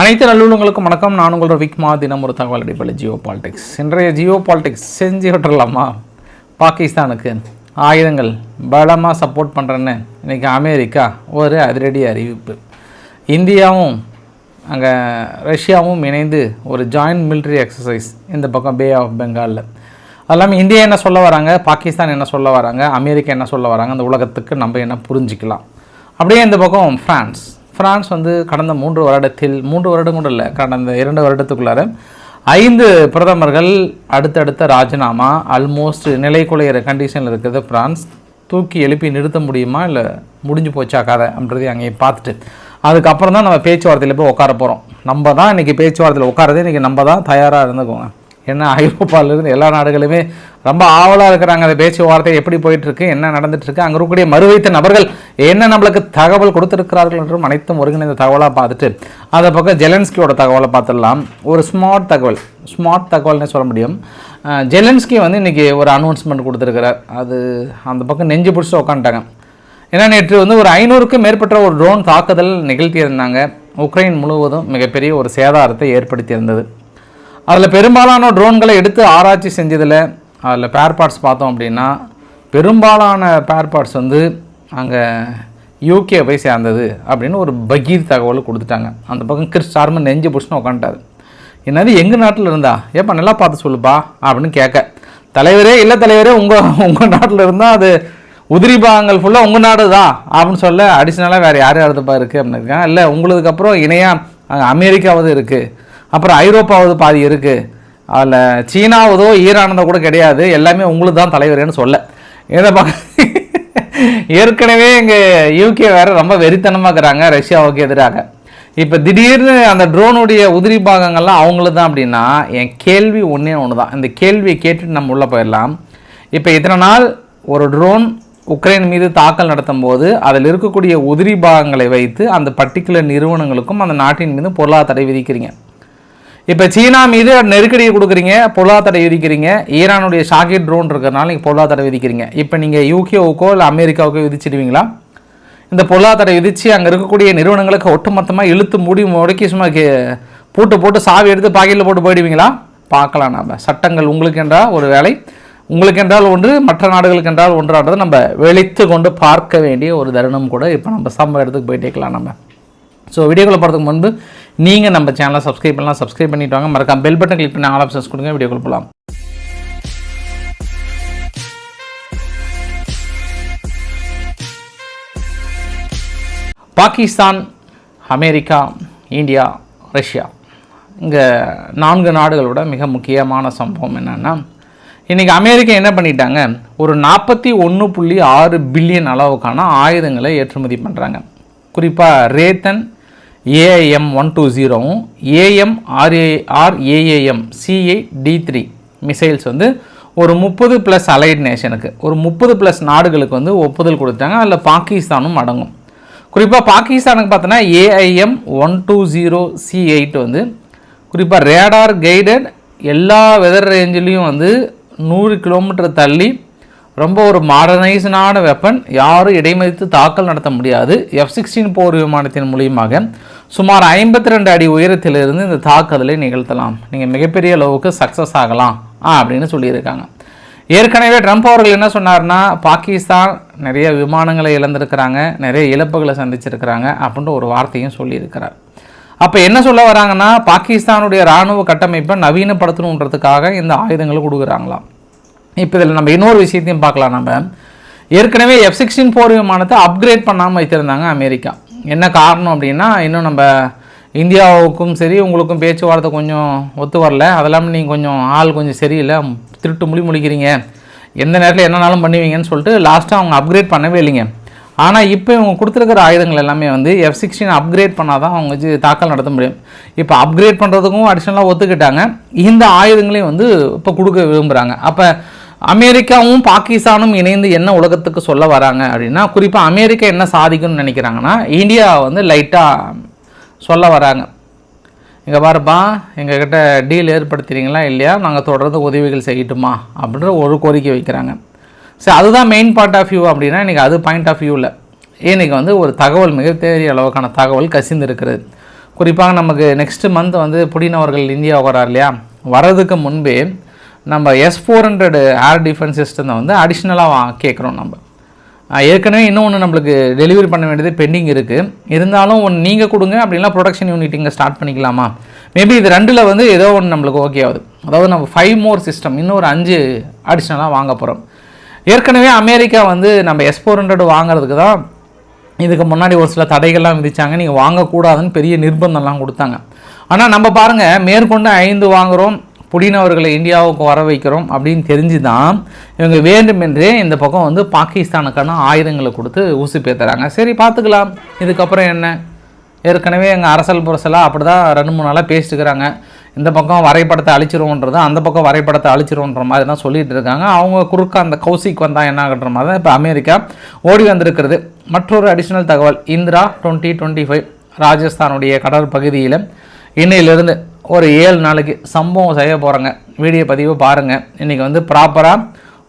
அனைத்து நல்லுள்ளங்களுக்கும் வணக்கம். நான் உங்களோட விக்மா தினம் ஒரு தகவல் அடிப்படையில் ஜியோ பாலிடிக்ஸ். இன்றைய ஜியோ பாலிடிக்ஸ் செஞ்சு விட்டுறலாமா? பாகிஸ்தானுக்கு ஆயுதங்கள் பலமாக சப்போர்ட் பண்ணுறேன்னு இன்றைக்கி அமெரிக்கா ஒரு அதிரடி அறிவிப்பு. இந்தியாவும் அங்கே ரஷ்யாவும் இணைந்து ஒரு ஜாயின்ட் மிலிட்ரி எக்ஸசைஸ் இந்த பக்கம் பே ஆஃப் பெங்காலில் அது இல்லாமல் இந்தியா என்ன சொல்ல வராங்க? பாகிஸ்தான் என்ன சொல்ல வராங்க? அமெரிக்கா என்ன சொல்ல வராங்க? அந்த உலகத்துக்கு நம்ம என்ன புரிஞ்சிக்கலாம்? அப்படியே இந்த பக்கம் ஃப்ரான்ஸ் ஃப்ரான்ஸ் வந்து கடந்த மூன்று வருடத்தில் மூன்று வருடம் கூட இல்லை கடந்த இரண்டு வருடத்துக்குள்ளார ஐந்து பிரதமர்கள் அடுத்தடுத்த ராஜினாமா ஆல்மோஸ்ட் நிலை குலையிற கண்டிஷனில் இருக்கிறது ஃப்ரான்ஸ் தூக்கி எழுப்பி நிறுத்த முடியுமா இல்லை முடிஞ்சு போச்சா கதை அப்படின்றதையும் அங்கேயே பார்த்துட்டு. அதுக்கப்புறம் தான் நம்ம பேச்சுவார்த்தையில் போய் உட்கார போகிறோம் நம்ம தான் இன்றைக்கி பேச்சுவார்த்தையில் உட்காரதே இன்றைக்கி நம்ம தான் தயாராக இருந்துக்கோங்க. ஏன்னா ஐரோப்பாவிலிருந்து எல்லா நாடுகளுமே ரொம்ப ஆவலாக இருக்கிறாங்க அந்த பேச்சுவார்த்தை எப்படி போயிட்டுருக்கு என்ன நடந்துட்டுருக்கு அங்கே இருக்கக்கூடிய மறுவைத்த நபர்கள் என்ன நம்மளுக்கு தகவல் கொடுத்துருக்கிறார்கள் என்றும் அனைத்தும் ஒருங்கிணைந்த தகவலாக பார்த்துட்டு அதை பக்கம் ஜெலன்ஸ்கியோட தகவலை பார்த்துடலாம். ஒரு ஸ்மார்ட் தகவல் ஸ்மார்ட் தகவல்னே சொல்ல முடியும். ஜெலன்ஸ்கி வந்து இன்றைக்கி ஒரு அனௌன்ஸ்மெண்ட் கொடுத்துருக்கிறார். அது அந்த பக்கம் நெஞ்சு பிடிச்சி உக்காந்துட்டாங்க. ஏன்னா நேற்று வந்து ஒரு ஐநூறுக்கும் மேற்பட்ட ஒரு ட்ரோன் தாக்குதல் நிகழ்த்தியிருந்தாங்க. உக்ரைன் முழுவதும் மிகப்பெரிய ஒரு சேதாரத்தை ஏற்படுத்தியிருந்தது. அதில் பெரும்பாலான ட்ரோன்களை எடுத்து ஆராய்ச்சி செஞ்சதில் அதில் பேர் பார்ட்ஸ் பார்த்தோம் அப்படின்னா பெரும்பாலான பேர் பார்ட்ஸ் வந்து அங்கே யூகே போய் சேர்ந்தது அப்படின்னு ஒரு பகீர் தகவல் கொடுத்துட்டாங்க. அந்த பக்கம் கிறிஸ் சார்மன் நெஞ்சு புஷ்னு உட்காந்துட்டார் என்னது எங்கள் நாட்டில் இருந்தா? ஏப்பா நல்லா பார்த்து சொல்லுப்பா அப்படின்னு கேட்க. தலைவரே இல்லை தலைவரே உங்கள் உங்கள் நாட்டில் இருந்தால் அது உதிரி பாகங்கள் ஃபுல்லாக உங்கள் நாடு தான் அப்படின்னு சொல்ல அடிஷ்னலாக வேறு யார் யாருதுப்பா இருக்குது அப்படின்னு இருக்காங்க. இல்லை உங்களுக்கு அப்புறம் இணையாக அமெரிக்காவது இருக்குது அப்புறம் ஐரோப்பாவது பாதி இருக்குது அதில் சீனாவதோ ஈரானதோ கூட கிடையாது. எல்லாமே உங்களுக்கு தான் தலைவரேன்னு சொல்ல. இதை பார்க்க ஏற்கனவே இங்கே யூகே வேறு ரொம்ப வெறித்தனமாக இருக்கிறாங்க ரஷ்யாவுக்கு எதிராக. இப்போ திடீர்னு அந்த ட்ரோனுடைய உதிரி பாகங்கள்லாம் அவங்களுக்கு தான் அப்படின்னா என் கேள்வி ஒன்றே ஒன்று தான் இந்த கேள்வியை கேட்டுட்டு நம்ம உள்ளே போயிடலாம். இப்போ இத்தனை நாள் ஒரு ட்ரோன் உக்ரைன் மீது தாக்கல் நடத்தும் போது அதில் இருக்கக்கூடிய உதிரி பாகங்களை வைத்து அந்த பர்டிகுலர் நிறுவனங்களுக்கும் அந்த நாட்டின் மீது பொருளாதார தடை விதிக்கிறீங்க. இப்போ சீனா மீது நெருக்கடியை கொடுக்குறீங்க பொருளாதார விதிக்கிறீங்க ஈரானுடைய ஷாக்கெட் ட்ரோன் இருக்கிறனால நீங்கள் பொருளாதார விதிக்கிறீங்க இப்போ நீங்கள் யூகேவுக்கோ இல்லை அமெரிக்காவுக்கோ விதிச்சிடுவீங்களா? இந்த பொருளாதார விதித்து அங்கே இருக்கக்கூடிய நிறுவனங்களுக்கு ஒட்டுமொத்தமாக இழுத்து மூடி முடக்கி சும்மா பூட்டு போட்டு சாவி எடுத்து பாக்கெட்டில் போட்டு போயிடுவீங்களா? பார்க்கலாம் நம்ம சட்டங்கள் உங்களுக்கு என்றால் ஒரு வேலை உங்களுக்கு என்றால் ஒன்று மற்ற நாடுகளுக்கு என்றால் ஒன்றான்றதை நம்ம வெளித்து கொண்டு பார்க்க வேண்டிய ஒரு தருணம் கூட இப்போ நம்ம சம்பவ இடத்துக்கு போயிட்டே இருக்கலாம் நம்ம ஸோ வீடியோக்குள்ள போகிறதுக்கு முன்பு நீங்கள் நம்ம சேனலை சப்ஸ்கிரைப் பண்ணலாம் சப்ஸ்கிரைப் பண்ணிட்டு வாங்க. மறக்காம பெல் பட்டன் கிளிக் பண்ணி ஆல் ஆப்ஷன்ஸ் கொடுங்க வீடியோக்குள்ள கொடுக்கலாம் பாகிஸ்தான் அமெரிக்கா இந்தியா ரஷ்யா. இங்கே நான்கு நாடுகளோட மிக முக்கியமான சம்பவம் என்னென்னா இன்றைக்கி அமெரிக்கா என்ன பண்ணிட்டாங்க? ஒரு நாற்பத்தி ஒன்று புள்ளி ஆறு பில்லியன் அளவுக்கான ஆயுதங்களை ஏற்றுமதி பண்ணுறாங்க குறிப்பாக Raytheon A I M one two ஜீரோவும் A M R A R A A M C I D three missiles வந்து ஒரு முப்பது ப்ளஸ் அலைட் நேஷனுக்கு ஒரு முப்பது ப்ளஸ் நாடுகளுக்கு வந்து ஒப்புதல் கொடுத்தாங்க அதில் பாகிஸ்தானும் அடங்கும். குறிப்பாக பாகிஸ்தானுக்கு பார்த்தோன்னா AIM one two zero C eight வந்து குறிப்பாக ரேடார் கைடட் எல்லா வெதர் ரேஞ்சிலையும் வந்து நூறு கிலோமீட்டர் தள்ளி ரொம்ப ஒரு மாடர்னைஸ்டான வெப்பன் யாரும் இடைமதித்து தாக்கல் நடத்த முடியாது. எஃப் சிக்ஸ்டீன் போர் விமானத்தின் மூலியமாக. சுமார் ஐம்பத்தி ரெண்டு அடி உயரத்திலிருந்து இந்த தாக்குதலை நிகழ்த்தலாம். நீங்கள் மிகப்பெரிய அளவுக்கு சக்ஸஸ் ஆகலாம் ஆ அப்படின்னு சொல்லியிருக்காங்க. ஏற்கனவே ட்ரம்ப் அவர்கள் என்ன சொன்னார்னா பாகிஸ்தான் நிறைய விமானங்களை இழந்திருக்கிறாங்க நிறைய இழப்புகளை சந்திச்சிருக்கிறாங்க அப்படின்ற ஒரு வார்த்தையும் சொல்லியிருக்கிறார். அப்போ என்ன சொல்ல வராங்கன்னா பாகிஸ்தானுடைய இராணுவ கட்டமைப்பை நவீனப்படுத்தணுன்றதுக்காக இந்த ஆயுதங்களை கொடுக்குறாங்களாம். இப்போ இதில் நம்ம இன்னொரு விஷயத்தையும் பார்க்கலாம் நம்ம. ஏற்கனவே எஃப் சிக்ஸ்டீன் போர் விமானத்தை அப்கிரேட் பண்ணாமல் வைத்திருந்தாங்க அமெரிக்கா. என்ன காரணம் அப்படின்னா இன்னும் நம்ம இந்தியாவுக்கும் சரி உங்களுக்கும் பேச்சுவார்த்தை கொஞ்சம் ஒத்து வரல. அதெல்லாம் நீங்கள் கொஞ்சம் ஆள் கொஞ்சம் சரியில்லை. திருட்டு முழி முழிக்கிறீங்க. எந்த நேரத்தில் என்னனாலும் பண்ணுவீங்கன்னு சொல்லிட்டு லாஸ்ட்டாக அவங்க அப்கிரேட் பண்ணவே இல்லைங்க. ஆனால் இப்போ இவங்க கொடுத்துருக்கிற ஆயுதங்கள் எல்லாமே வந்து எஃப் சிக்ஸ்டீன் அப்கிரேட் பண்ணால் தான் அவங்க வச்சு தாக்கல் நடத்த முடியும். இப்போ அப்கிரேட் பண்ணுறதுக்கும் அடிஷ்னலாக ஒத்துக்கிட்டாங்க. இந்த ஆயுதங்களையும் வந்து இப்போ கொடுக்க விரும்புகிறாங்க அப்போ அமெரிக்காவும் பாகிஸ்தானும் இணைந்து என்ன உலகத்துக்கு சொல்ல வராங்க அப்படின்னா குறிப்பாக அமெரிக்கா என்ன சாதிக்கணும்னு நினைக்கிறாங்கன்னா இந்தியா வந்து லைட்டாக சொல்ல வராங்க. இங்கே பாருப்பா எங்ககிட்ட டீல் ஏற்படுத்துகிறீங்களா இல்லையா? நாங்கள் தொடர்ந்து உதவிகள் செய்யட்டுமா? அப்படின்ற ஒரு கோரிக்கை வைக்கிறாங்க. சரி அதுதான் மெயின் பார்ட் ஆஃப் வியூ அப்படின்னா இன்றைக்கி அது பாயிண்ட் ஆஃப் வியூவில் இன்றைக்கி வந்து ஒரு தகவல் மிகப்பெரிய அளவுக்கான தகவல் கசிந்து இருக்கிறது குறிப்பாக நமக்கு நெக்ஸ்ட் மந்த் வந்து புடினவர்கள் இந்தியா வரார் இல்லையா? வர்றதுக்கு முன்பே நம்ம S four hundred air defence system வந்து அடிஷ்னலாக வா கேட்குறோம் நம்ம. ஏற்கனவே இன்னும் நம்மளுக்கு டெலிவரி பண்ண வேண்டியது பெண்டிங் இருக்குது இருந்தாலும் ஒன்று நீங்கள் கொடுங்க அப்படின்னா ப்ரொடக்ஷன் யூனிட் இங்கே ஸ்டார்ட் பண்ணிக்கலாமா? மேபி இது ரெண்டில் வந்து ஏதோ ஒன்று நம்மளுக்கு ஓகே ஆகுது. அதாவது நம்ம ஃபைவ் மோர் சிஸ்டம் இன்னும் ஒரு அஞ்சு அடிஷ்னலாக வாங்க போகிறோம் ஏற்கனவே அமெரிக்கா வந்து நம்ம எஸ் ஃபோர் ஹண்ட்ரட் வாங்குறதுக்கு தான் இதுக்கு முன்னாடி ஒரு சில தடைகள்லாம் விதித்தாங்க நீங்கள் வாங்கக்கூடாதுன்னு பெரிய நிர்பந்தம்லாம் கொடுத்தாங்க. ஆனால் நம்ம பாருங்கள் மேற்கொண்டு ஐந்து வாங்குகிறோம் புடினவர்களை இந்தியாவுக்கு வர வைக்கிறோம் அப்படின்னு தெரிஞ்சு தான் இவங்க வேண்டுமென்றே இந்த பக்கம் வந்து பாகிஸ்தானுக்கான ஆயுதங்களை கொடுத்து ஊசி பேத்துறாங்க. சரி பார்த்துக்கலாம். இதுக்கப்புறம் என்ன? ஏற்கனவே எங்கள் அரசல் புரசலாக அப்படி தான் ரெண்டு மூணு நாளாக பேசிட்டுக்கிறாங்க இந்த பக்கம் வரைபடத்தை அழிச்சிருவோன்றது அந்த பக்கம் வரைபடத்தை அழிச்சிருவோன்ற மாதிரி தான் சொல்லிகிட்டு இருக்காங்க. அவங்க குறுக்க அந்த கௌசிக் வந்தால் என்னாகன்ற மாதிரி தான் இப்போ அமெரிக்கா ஓடி வந்திருக்கிறது. மற்றொரு அடிஷ்னல் தகவல் இந்திரா டுவெண்ட்டி டுவெண்ட்டி ஃபைவ் ராஜஸ்தானுடைய கடற்பகுதியில் இன்னையிலிருந்து ஒரு ஏழு நாளைக்கு சம்பவம் செய்ய போகிறாங்க வீடியோ பதிவு பாருங்கள் இன்றைக்கி வந்து ப்ராப்பராக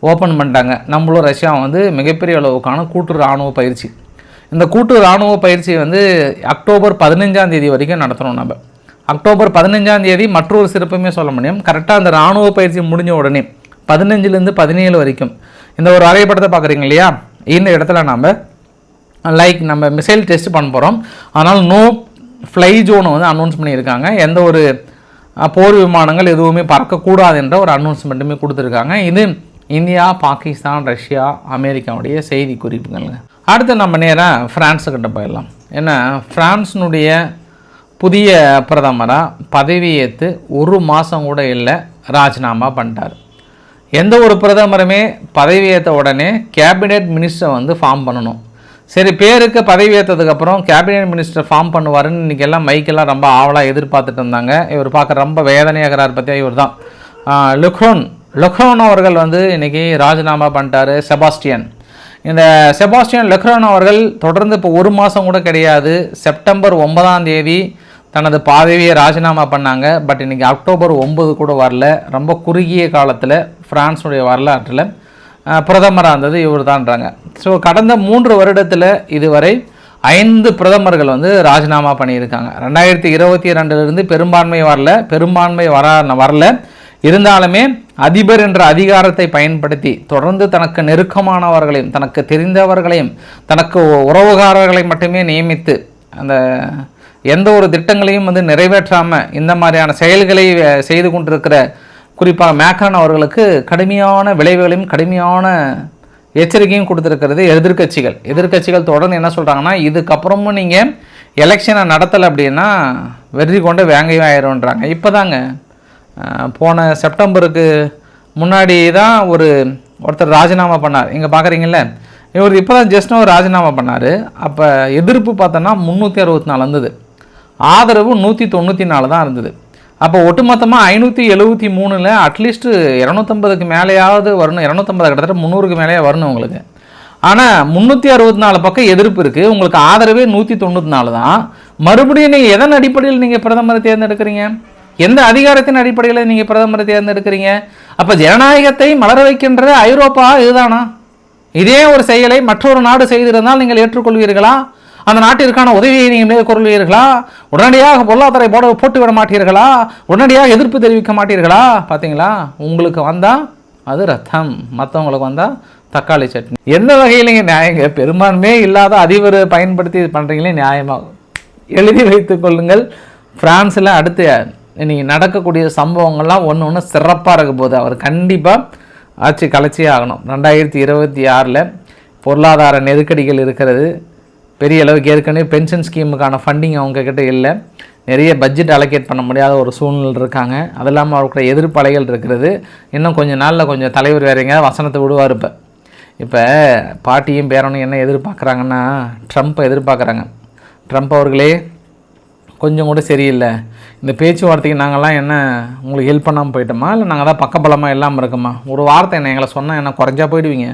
ஓப்பன் பண்ணிட்டாங்க. நம்மளும் ரஷ்யா வந்து மிகப்பெரிய அளவுக்கான கூட்டு இராணுவ பயிற்சி. இந்த கூட்டு இராணுவ பயிற்சி வந்து அக்டோபர் பதினஞ்சாம் தேதி வரைக்கும் நடத்தணும் நம்ம. அக்டோபர் பதினஞ்சாம் தேதி மற்றொரு சிறப்புமே சொல்ல முடியும். கரெக்டாக அந்த இராணுவ பயிற்சி முடிஞ்ச உடனே பதினஞ்சுலேருந்து பதினேழு வரைக்கும். இந்த ஒரு வரைபடத்தை பார்க்குறீங்க இல்லையா? இந்த இடத்துல நாம் லைக் நம்ம மிசைல் டெஸ்ட் பண்ண போகிறோம் ஆனால் நோ ஃப்ளை ஜோனை வந்து அனௌன்ஸ் பண்ணியிருக்காங்க. எந்த ஒரு போர் விமானங்கள் எதுவுமே பறக்கக்கூடாது என்ற ஒரு அனௌன்ஸ்மெண்ட்டுமே கொடுத்துருக்காங்க. இது இந்தியா பாகிஸ்தான் ரஷ்யா அமெரிக்காவுடைய செய்தி குறிப்புகள்ங்க. அடுத்து நம்ம நேராக ஃப்ரான்ஸுக்கிட்ட போயிடலாம். ஏன்னா ஃப்ரான்ஸினுடைய புதிய பிரதமராக பதவியேற்று ஒரு மாதம் கூட இல்லை ராஜினாமா பண்ணிட்டார். எந்த ஒரு பிரதமருமே பதவியேற்ற உடனே கேபினெட் மினிஸ்டர் வந்து ஃபார்ம் பண்ணணும். சரி பேருக்கு பதவி ஏற்றதுக்கப்புறம் கேபினெட் மினிஸ்டர் ஃபார்ம் பண்ணுவாருன்னு இன்றைக்கி எல்லாம் மைக்கெல்லாம் ரொம்ப ஆவலாக எதிர்பார்த்துட்டு இருந்தாங்க. இவர் பார்க்க ரொம்ப வேதனையாகிறார் பற்றியா இவர் தான் லுக்ரோன் லுக்ரோன் அவர்கள் வந்து இன்றைக்கி ராஜினாமா பண்ணிட்டாரு செபாஸ்டியன். இந்த செபாஸ்டியன் லெக்ரோன் அவர்கள் தொடர்ந்து இப்போ ஒரு மாதம் கூட கிடையாது. செப்டம்பர் ஒன்பதாம் தேதி தனது பதவியை ராஜினாமா பண்ணாங்க. பட் இன்றைக்கி அக்டோபர் ஒம்பது கூட வரல. ரொம்ப குறுகிய காலத்தில் ஃப்ரான்ஸுடைய வரலாற்றில். பிரதமராக இருந்தது இவர் தான்றாங்க ஸோ கடந்த மூன்று வருடத்தில் இதுவரை ஐந்து பிரதமர்கள் வந்து ராஜினாமா பண்ணியிருக்காங்க. ரெண்டாயிரத்தி இருபத்தி ரெண்டுலேருந்து பெரும்பான்மை வரல பெரும்பான்மை வர வரல. இருந்தாலுமே அதிபர் என்ற அதிகாரத்தை பயன்படுத்தி தொடர்ந்து தனக்கு நெருக்கமானவர்களையும் தனக்கு தெரிந்தவர்களையும் தனக்கு உறவுகாரர்களை மட்டுமே நியமித்து அந்த எந்த ஒரு திட்டங்களையும் வந்து நிறைவேற்றாமல் இந்த மாதிரியான செயல்களை செய்து கொண்டிருக்கிற குறிப்பாக மேக்ரான் அவர்களுக்கு கடுமையான விளைவுகளையும் கடுமையான எச்சரிக்கையும் கொடுத்துருக்கிறது எதிர்க்கட்சிகள். எதிர்க்கட்சிகள் தொடர்ந்து என்ன சொல்கிறாங்கன்னா இதுக்கப்புறமும் நீங்கள் எலெக்ஷனை நடத்தலை அப்படின்னா வெற்றி கொண்டு வேங்கையும் ஆயிரும்ன்றாங்க இப்போ தாங்க போன செப்டம்பருக்கு முன்னாடி தான் ஒரு ஒருத்தர் ராஜினாமா பண்ணார். இங்கே பார்க்குறீங்கல்ல இவர் இப்போ தான் ஜஸ்ட் ஒரு ராஜினாமா பண்ணார். அப்போ எதிர்ப்பு பார்த்தோன்னா முந்நூற்றி அறுபத்தி நாலு இருந்தது. ஆதரவு நூற்றி தொண்ணூற்றி நாலு தான் இருந்தது. அப்போ ஒட்டுமொத்தமாக ஐநூற்றி எழுபத்தி மூணில் அட்லீஸ்ட்டு இரநூத்தம்பதுக்கு மேலேயாவது வரணும். இரநூத்தம்பது கிட்டத்தட்ட முந்நூறுக்கு மேலேயே வரணும் உங்களுக்கு. ஆனால் முந்நூற்றி அறுபத்தி நாலு பக்கம் எதிர்ப்பு இருக்குது உங்களுக்கு ஆதரவே நூற்றி தொண்ணூற்றி நாலு தான். மறுபடியும் நீங்கள் எதன் அடிப்படையில் நீங்கள் பிரதமரை தேர்ந்தெடுக்கிறீங்க? எந்த அதிகாரத்தின் அடிப்படையில் நீங்கள் பிரதமரை தேர்ந்தெடுக்கிறீங்க? அப்போ ஜனநாயகத்தை மலர வைக்கின்ற ஐரோப்பா இதுதானா? இதே ஒரு செயலை மற்றொரு நாடு செய்திருந்தால் நீங்கள் ஏற்றுக்கொள்வீர்களா? அந்த நாட்டிற்கான உதவியை நீங்கள் மேற்கொள்வீர்களா உடனடியாக பொருளாதார போட போட்டு விட மாட்டீர்களா? உடனடியாக எதிர்ப்பு தெரிவிக்க மாட்டீர்களா? பார்த்தீங்களா உங்களுக்கு வந்தால் அது ரத்தம். மற்றவங்களுக்கு வந்தால் தக்காளி சட்னி. எந்த வகையிலைங்க நியாயங்க பெரும்பான்மையே இல்லாத அதிபர் பயன்படுத்தி இது பண்ணுறீங்களே நியாயமாகும் எழுதி வைத்துக் கொள்ளுங்கள். ஃப்ரான்ஸில் அடுத்து நீங்கள் நடக்கக்கூடிய சம்பவங்கள்லாம் ஒன்று ஒன்று சிறப்பாக இருக்க போது அவர் கண்டிப்பாக ஆட்சி கலைச்சியே ஆகணும். ரெண்டாயிரத்தி இருபத்தி ஆறில் பொருளாதார நெருக்கடிகள் இருக்கிறது. பெரிய அளவுக்கு ஏற்கனவே பென்ஷன் ஸ்கீமுக்கான ஃபண்டிங் அவங்கக்கிட்ட இல்லை. நிறைய பட்ஜெட் அலோகேட் பண்ண முடியாத ஒரு சூழ்நிலை இருக்காங்க. அது இல்லாமல் அவர்கிட்ட எதிர்ப்பலைகள் இருக்கிறது. இன்னும் கொஞ்சம் நாளில் கொஞ்சம் தலைவர் வேற எங்கேயாவது வசனத்தை விடுவார் இப்போ. இப்போ பாட்டியும் பேரனும் என்ன எதிர்பார்க்குறாங்கன்னா ட்ரம்ப்பை எதிர்பார்க்குறாங்க. ட்ரம்ப் அவர்களே கொஞ்சம் கூட சரியில்லை. இந்த பேச்சுவார்த்தைக்கு நாங்கள்லாம் என்ன உங்களுக்கு ஹெல்ப் பண்ணாமல் போயிட்டோமா? இல்லை நாங்கள் தான் பக்கபலமாக இல்லாமல் இருக்கோமா? ஒரு வார்த்தை என்ன எங்களை சொன்னால் என்ன குறைஞ்சா போயிடுவீங்க?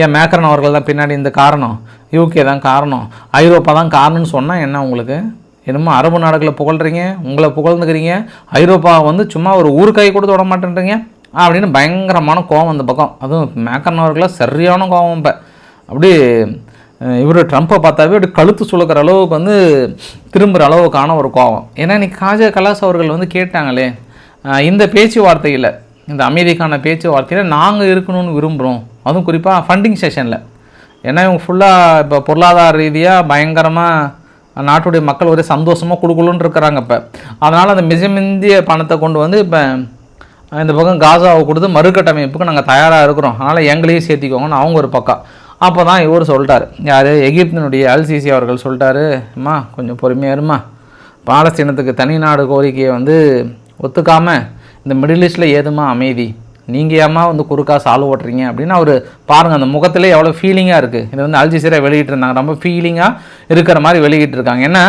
ஏன் மேக்கரன் அவர்கள் தான் பின்னாடி இந்த காரணம்? யூகே தான் காரணம். ஐரோப்பா தான் காரணம்னு சொன்னால் என்ன உங்களுக்கு? என்னமோ அரபு நாடுகளை புகழ்கிறீங்க உங்களை புகழ்ந்துக்கிறீங்க ஐரோப்பா வந்து சும்மா ஒரு ஊருக்காய் கொடுத்து விட மாட்டேன்றீங்க அப்படின்னு பயங்கரமான கோவம் அந்த பக்கம். அதுவும் மேக்கரன் அவர்களாக சரியான கோவம் இப்போ. அப்படி இவர் ட்ரம்ப்பை பார்த்தாவே அப்படி கழுத்து சுழுக்கிற அளவுக்கு வந்து திரும்புகிற அளவுக்கான ஒரு கோபம் ஏன்னா இன்றைக்கி காஜா கலாஸ் அவர்கள் வந்து கேட்டாங்களே இந்த பேச்சுவார்த்தையில் இந்த அமெரிக்கான பேச்சுவார்த்தையில் நாங்கள் இருக்கணும்னு விரும்புகிறோம் அதுவும் குறிப்பாக ஃபண்டிங் செஷனில் ஏன்னா இவங்க ஃபுல்லாக இப்போ பொருளாதார ரீதியாக பயங்கரமாக நாட்டுடைய மக்கள் ஒரே சந்தோஷமாக கொடுக்கலுன்னு இருக்கிறாங்க இப்போ. அதனால் அந்த மிஜமிந்திய பணத்தை கொண்டு வந்து இப்போ இந்த பக்கம் காசாவை கொடுத்து மறுகட்டமைப்புக்கு நாங்கள் தயாராக இருக்கிறோம். அதனால் எங்களையும் சேர்த்திக்கோங்கன்னு அவங்க ஒரு பக்கம். அப்போ தான் இவர் சொல்லிட்டார். யார்? எகிப்தினுடைய அல்சிசி அவர்கள் சொல்லிட்டாரு. அம்மா கொஞ்சம் பொறுமையாக இருமா பாலஸ்தீனத்துக்கு தனி நாடு கோரிக்கையை வந்து ஒத்துக்காமல் இந்த மிடில் ஈஸ்டில் ஏதுமா அமைதி? நீங்கள் ஏமா வந்து குறுக்கா சால்வ் ஓட்டுறீங்க அப்படின்னு அவர் பாருங்கள் அந்த முகத்திலே எவ்வளோ ஃபீலிங்காக இருக்குது இது வந்து அல்ஜிசீரா வெளியிட்டிருந்தாங்க ரொம்ப ஃபீலிங்காக இருக்கிற மாதிரி வெளியிட்டிருக்காங்க ஏன்னா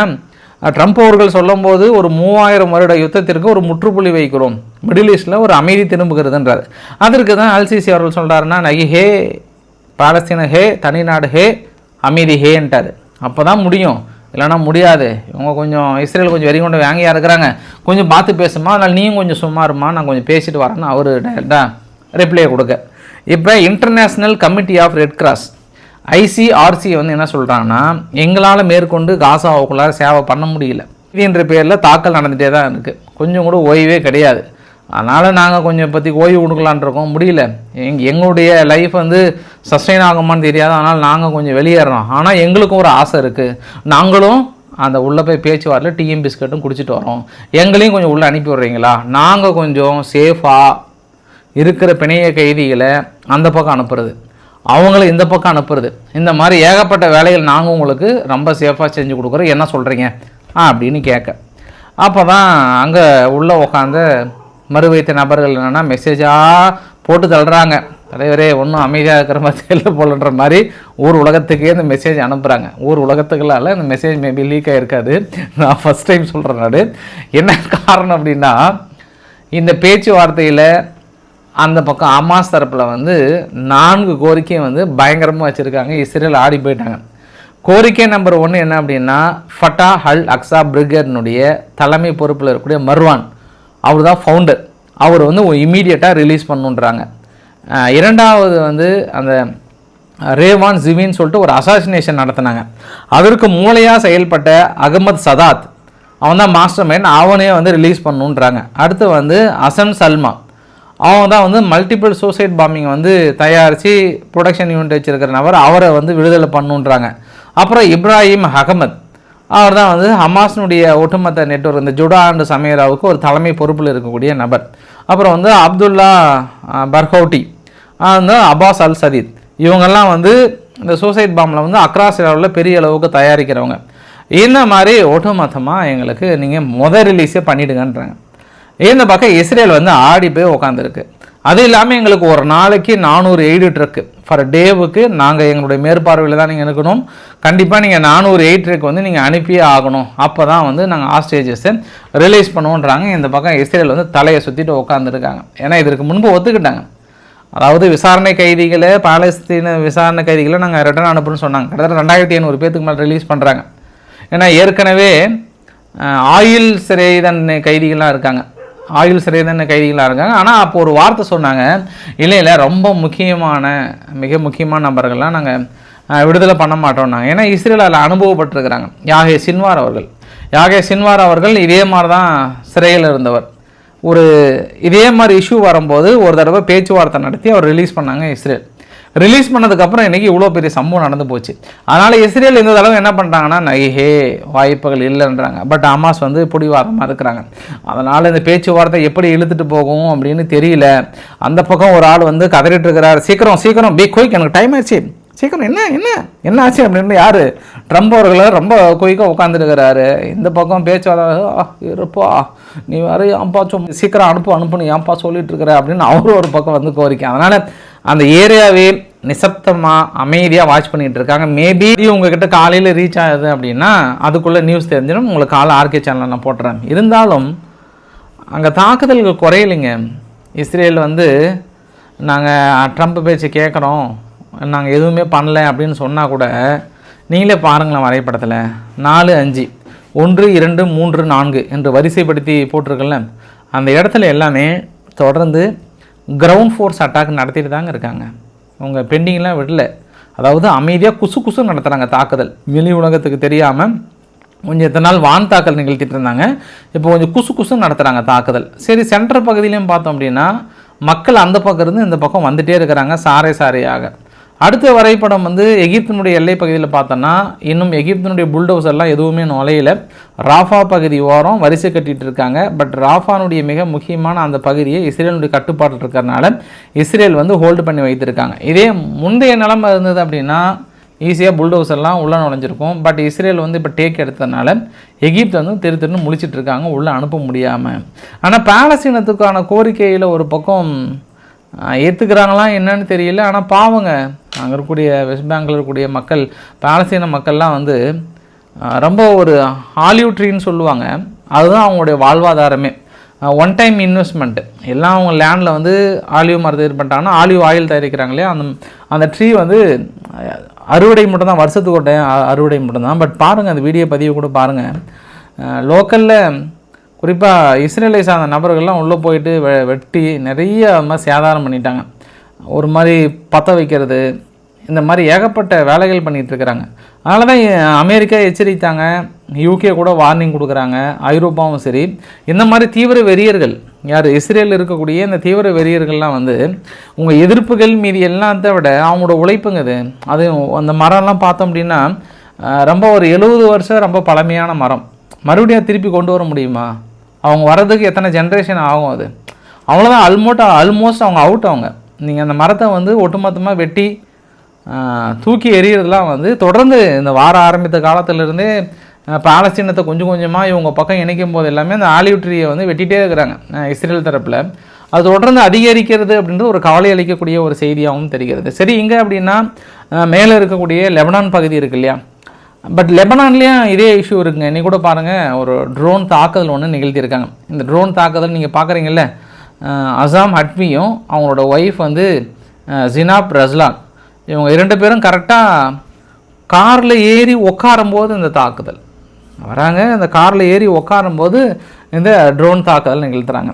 ட்ரம்ப் அவர்கள் சொல்லும்போது ஒரு மூவாயிரம் வருட யுத்தத்திற்கு ஒரு முற்றுப்புள்ளி வைக்கிறோம். மிடில் ஈஸ்டில் ஒரு அமைதி திரும்புகிறதுன்றார். அதற்கு தான் அல்சிசி அவர்கள் சொல்கிறாருன்னா நகி ஹே பாலஸ்தீன ஹே தனிநாடு ஹே அமைதி ஹேன்ட்டார். அப்போ தான் முடியும். இல்லைன்னா முடியாது. இவங்க கொஞ்சம் இஸ்ரேல் கொஞ்சம் வெறி கொண்டு வாங்கியாக இருக்கிறாங்க. கொஞ்சம் பார்த்து பேசுமா? அதனால் நீயும் கொஞ்சம் சும்மா இருமா? நான் கொஞ்சம் பேசிட்டு வரேன்னு அவர் டேரெக்டாக ரிப்ளை கொடுக்க. இப்போ international committee of red cross ICRC வந்து என்ன சொல்கிறாங்கன்னா எங்களால் மேற்கொண்டு காசாவுக்குள்ளார சேவை பண்ண முடியல. இதுன்ற பேரில் தாக்கல் நடந்துகிட்டே தான் இருக்குது கொஞ்சம் கூட ஓய்வே கிடையாது. அதனால் நாங்கள் கொஞ்சம் இப்போதைக்கு ஓய்வு கொடுக்கலான் இருக்கோம். முடியல. எங் எங்களுடைய லைஃப் வந்து சஸ்டெயின் ஆகுமான்னு தெரியாது. அதனால் நாங்கள் கொஞ்சம் வெளியேறோம் ஆனால் எங்களுக்கும் ஒரு ஆசை இருக்குது நாங்களும் அந்த உள்ளே போய் பேச்சுவாரில் டீயும் பிஸ்கட்டும் குடிச்சிட்டு வரோம். எங்களையும் கொஞ்சம் உள்ளே அனுப்பி விட்றீங்களா? நாங்கள் கொஞ்சம் சேஃபாக இருக்கிற பிணைய கைதிகளை அந்த பக்கம் அனுப்புறது. அவங்கள இந்த பக்கம் அனுப்புறது. இந்த மாதிரி ஏகப்பட்ட வேலைகள் நாங்கள் உங்களுக்கு ரொம்ப சேஃபாக செஞ்சு கொடுக்குறோம். என்ன சொல்கிறீங்க ஆ அப்படின்னு கேட்க. அப்போ தான் அங்கே உள்ளே உட்காந்து மறு வைத்த நபர்கள் என்னென்னா மெசேஜாக போட்டு தள்ளுறாங்க. தலைவரே ஒன்றும் அமைதியாக இருக்கிற மாதிரி இல்லை போலன்ற மாதிரி ஊர் உலகத்துக்கே இந்த மெசேஜ் அனுப்புகிறாங்க ஊர் உலகத்துக்கெல்லாம் இந்த மெசேஜ் மேபி லீக் ஆகிருக்காது நான் ஃபஸ்ட் டைம் சொல்கிறேன் நான். என்ன காரணம் அப்படின்னா இந்த பேச்சுவார்த்தையில் அந்த பக்கம் அமாஸ் தரப்பில் வந்து நான்கு கோரிக்கையை வந்து பயங்கரமாக வச்சுருக்காங்க. இஸ்ரேல் ஆடி போயிட்டாங்க. கோரிக்கை நம்பர் ஒன்று என்ன அப்படின்னா ஃபட்டா ஹல் அக்ஸா பிரிகேட்னுடைய தலைமை பொறுப்பில் இருக்கக்கூடிய மர்வான். அவர் தான் ஃபவுண்டர் அவர் வந்து இமீடியட்டாக ரிலீஸ் பண்ணுன்றாங்க. இரண்டாவது வந்து அந்த ரேவான் ஜிவின்னு சொல்லிட்டு ஒரு அசாசினேஷன் நடத்தினாங்க. அதற்கு மூளையாக செயல்பட்ட அகமது சதாத் அவன் தான் மாஸ்டர் மைண்ட் அவனே வந்து ரிலீஸ் பண்ணுன்றாங்க. அடுத்து வந்து அசன் சல்மா அவன் தான் வந்து மல்டிபிள் சூசைட் பாம்பிங் வந்து தயாரித்து ப்ரொடக்ஷன் யூனிட் வச்சுருக்கிற நபர் அவரை வந்து விடுதலை பண்ணுன்றாங்க. அப்புறம் இப்ராஹிம் அகமத் அவர் தான் வந்து ஹமாஸ்னுடைய ஒட்டுமொத்த நெட்ஒர்க் இந்த ஜுடா அண்ட் சமீராவுக்கு ஒரு தலைமை பொறுப்பில் இருக்கக்கூடிய நபர். அப்புறம் வந்து அப்துல்லா பர்ஹவுட்டி வந்து அபாஸ் அல் சதீத். இவங்கெல்லாம் வந்து இந்த சூசைட் பாம்பில் வந்து அக்ராஸ் லெவலில் பெரிய அளவுக்கு தயாரிக்கிறவங்க. இந்த மாதிரி ஒட்டுமொத்தமாக எங்களுக்கு நீங்கள் முத ரிலீஸே பண்ணிவிடுங்கன்றாங்க இந்த பக்கம் இஸ்ரேல் வந்து ஆடி போய் உக்காந்துருக்கு. அது இல்லாமல் எங்களுக்கு ஒரு நாளைக்கு நானூறு எய்டு ட்ரக்கு ஃபார் டேவுக்கு நாங்கள் எங்களுடைய மேற்பார்வையில் தான் நீங்கள் இருக்கணும் கண்டிப்பாக நீங்கள் நானூறு எயிட் ட்ரக் வந்து நீங்கள் அனுப்பியே ஆகணும். அப்போ தான் வந்து நாங்கள் ஆஸ்டேஜஸை ரிலீஸ் பண்ணுவோன்றாங்க. இந்த பக்கம் இஸ்ரேல் வந்து தலையை சுற்றிட்டு உட்காந்துருக்காங்க ஏன்னா இதற்கு முன்பு ஒத்துக்கிட்டாங்க. அதாவது விசாரணை கைதிகளை பாலஸ்தீன விசாரணை கைதிகளை நாங்கள் ரிட்டர்ன் அனுப்புன்னு சொன்னாங்க. கிட்டத்தட்ட ரெண்டாயிரத்தி ஐநூறு பேத்துக்கு மேலே ரிலீஸ் பண்ணுறாங்க ஏன்னா ஏற்கனவே ஆயில் ஆயுள் சிறை தண்டனை கைதிகள்லாம் இருக்காங்க. ஆயுள் சிறைதான கைதிகளாக இருக்காங்க. ஆனால் அப்போ ஒரு வார்த்தை சொன்னாங்க. இல்லை இல்லை ரொம்ப முக்கியமான மிக முக்கியமான நபர்கள்லாம் நாங்கள் விடுதலை பண்ண மாட்டோம்னாங்க. ஏன்னா இஸ்ரேல் அதில் அனுபவப்பட்டிருக்கிறாங்க. யாகே சின்வார் அவர்கள். யாகே சின்வார் அவர்கள் இதே மாதிரி தான் சிறையில் இருந்தவர். ஒரு இதே மாதிரி இஷ்யூ வரும்போது ஒரு தடவை பேச்சுவார்த்தை நடத்தி அவர் ரிலீஸ் பண்ணாங்க இஸ்ரேல். ரிலீஸ் பண்ணதுக்கப்புறம் இன்றைக்கி இவ்வளோ பெரிய சம்பவம் நடந்து போச்சு. அதனால் இஸ்ரேல் இந்த தடவை என்ன பண்ணுறாங்கன்னா நகைஹே வாய்ப்புகள் இல்லைன்றாங்க. பட் அமாஸ் வந்து பிடிவாதமாக இருக்கிறாங்க. அதனால் இந்த பேச்சுவார்த்தை எப்படி இழுத்துட்டு போகும் அப்படின்னு தெரியல. அந்த பக்கம் ஒரு ஆள் வந்து கதறிட்டு இருக்கிறார். சீக்கிரம் சீக்கிரம் பி குயிக் எனக்கு டைம் ஆயிடுச்சு. சீக்கிரம் என்ன என்ன? என்ன ஆச்சு அப்படின்னு யார்? ட்ரம்ப் அவர்களை ரொம்ப குயிக்காக உட்காந்துருக்கிறாரு இந்த பக்கம் பேச்சாளர் இருப்பா. நீ வேறு ஏன்பா சும்மா சீக்கிரம் அனுப்பு அனுப்புன்னு ஏன்பா சொல்லிட்டு இருக்கிற அப்படின்னு அவரும் ஒரு பக்கம் வந்து கோரிக்கை. அதனால் அந்த ஏரியாவே நிசப்தமாக அமைதியாக வாட்ச் பண்ணிகிட்டு இருக்காங்க மேபி உங்ககிட்ட காலையில் ரீச் ஆகுது அப்படின்னா அதுக்குள்ளே நியூஸ் தெரிஞ்சிடும். உங்களுக்கு காலை ஆர்கே சேனலில் நான் போட்டுறேன். இருந்தாலும் அங்கே தாக்குதல்கள் குறையலைங்க. இஸ்ரேல் வந்து நாங்கள் ட்ரம்ப் பேச்சு கேட்குறோம். நாங்கள் எதுவுமே பண்ணல அப்படின்னு சொன்னால் கூட நீங்களே பாருங்களேன் வரைபடத்தில். நாலு அஞ்சு ஒன்று இரண்டு மூன்று நான்கு என்று வரிசைப்படுத்தி போட்டிருக்கல அந்த இடத்துல எல்லாமே தொடர்ந்து கிரவுண்ட் ஃபோர்ஸ் அட்டாக் நடத்திட்டு தாங்க இருக்காங்க. அவங்க பெண்டிங்லாம் விடல. அதாவது அமைதியாக குசு குசு நடத்துகிறாங்க தாக்குதல். வெளி உலகத்துக்கு தெரியாமல் கொஞ்சம் இத்தனை நாள் வான் தாக்கல் நிகழ்த்திட்டு இருந்தாங்க. இப்போ கொஞ்சம் குசு குசு நடத்துகிறாங்க தாக்குதல். சரி சென்டர் பகுதியிலையும் பார்த்தோம் அப்படின்னா மக்கள் அந்த பக்கம் இருந்து இந்த பக்கம் வந்துகிட்டே இருக்கிறாங்க சாரை சாரையாக. அடுத்த வரைபடம் வந்து எகிப்தினுடைய எல்லை பகுதியில் பார்த்தோன்னா இன்னும் எகிப்தினுடைய புல்டோஸ் எல்லாம் எதுவுமே நுழையல. ராஃபா பகுதி ஓரம் வரிசை கட்டிகிட்டு இருக்காங்க. பட் ராஃபானுடைய மிக முக்கியமான அந்த பகுதியை இஸ்ரேலுடைய கட்டுப்பாட்டில் இருக்கிறனால இஸ்ரேல் வந்து ஹோல்டு பண்ணி வைத்திருக்காங்க. இதே முந்தைய நிலைமை இருந்தது அப்படின்னா ஈஸியாக புல்டோஸ் எல்லாம் உள்ளே நுழைஞ்சிருக்கும். பட் இஸ்ரேல் வந்து இப்போ டேக் எடுத்ததுனால எகிப்து வந்து திரு திருன்னு முழிச்சிட்டு இருக்காங்க. உள்ளே அனுப்ப முடியாமல் ஆனால் பாலஸ்தீனத்துக்கான கோரிக்கையில் ஒரு பக்கம் ஏற்றுக்கிறாங்களா என்னன்னு தெரியல. ஆனால் பாவங்க. அங்கே இருக்கக்கூடிய வெஸ்ட் பேங்கில் இருக்கக்கூடிய மக்கள் பாலஸ்தீன மக்கள்லாம் வந்து ரொம்ப ஒரு ஹாலிவுட்ரின்னு சொல்லுவாங்க. அதுதான் அவங்களுடைய வாழ்வாதாரமே. ஒன் டைம் இன்வெஸ்ட்மெண்ட்டு எல்லாம் அவங்க லேண்டில் வந்து ஆலிவ் மரத்தை இது பண்ணிட்டாங்கன்னா ஆலிவ் ஆயில் தயாரிக்கிறாங்க இல்லையா? அந்த அந்த ட்ரீ வந்து அறுவடை மட்டும் தான் வருஷத்துக்கு ஒரு டைம் அறுவடை மட்டும்தான். பட் பாருங்கள் அந்த வீடியோ பதிவு கூட பாருங்கள் லோக்கலில் குறிப்பாக இஸ்ரேலை சார்ந்த நபர்கள்லாம் உள்ளே போயிட்டு வெ வெட்டி நிறைய அது மாதிரி சேதாரம் பண்ணிட்டாங்க. ஒரு மாதிரி பற்ற வைக்கிறது இந்த மாதிரி ஏகப்பட்ட வேலைகள் பண்ணிகிட்டு இருக்கிறாங்க. அதனால தான் அமெரிக்கா எச்சரித்தாங்க. யூகே கூட வார்னிங் கொடுக்குறாங்க. ஐரோப்பாவும் சரி. இந்த மாதிரி தீவிர வெறியர்கள் யார் இஸ்ரேலில் இருக்கக்கூடிய இந்த தீவிர வெறியர்கள்லாம் வந்து உங்கள் எதிர்ப்புகள் மீதி எல்லாத்த விட அவங்களோட உழைப்புங்க இது. அது அந்த மரம்லாம் பார்த்தோம் அப்படின்னா ரொம்ப ஒரு எழுபது வருஷம் ரொம்ப பழமையான மரம். மறுபடியும் திருப்பி கொண்டு வர முடியுமா? அவங்க வர்றதுக்கு எத்தனை ஜென்ரேஷன் ஆகும் அது? அவ்வளோதான் அல்மோட் ஆல்மோஸ்ட் அவங்க அவுட் அவங்க. நீங்கள் அந்த மரத்தை வந்து ஒட்டுமொத்தமாக வெட்டி தூக்கி எறிகிறதுலாம் வந்து தொடர்ந்து இந்த வார ஆரம்பித்த காலத்திலிருந்தே பாலஸ்தீனத்தை கொஞ்சம் கொஞ்சமாக இவங்க பக்கம் இணைக்கும் போது எல்லாமே அந்த ஆலிவ் ட்ரீயை வந்து வெட்டிகிட்டே இருக்கிறாங்க இஸ்ரேல் தரப்பில். அது தொடர்ந்து அதிகரிக்கிறது அப்படின்றது ஒரு கவலை அளிக்கக்கூடிய ஒரு செய்தியாகவும் தெரிகிறது. சரி இங்கே அப்படின்னா மேலே இருக்கக்கூடிய லெபனான் பகுதி இருக்கு இல்லையா? பட் லெபனான்லேயும் இதே இஷ்யூ இருக்குங்க. இன்னைக்கு கூட பாருங்கள் ஒரு ட்ரோன் தாக்குதல் ஒன்று நிகழ்த்தியிருக்காங்க. இந்த ட்ரோன் தாக்குதல் நீங்கள் பார்க்குறீங்கல்ல அசாம் ஹட்மியும் அவங்களோட ஒய்ஃப் வந்து ஜினாப் ரஸ்லான். இவங்க இரண்டு பேரும் கரெக்டாக காரில் ஏறி உட்காரும்போது இந்த தாக்குதல். வராங்க இந்த காரில் ஏறி உட்காரும்போது இந்த ட்ரோன் தாக்குதல் நிகழ்த்துறாங்க.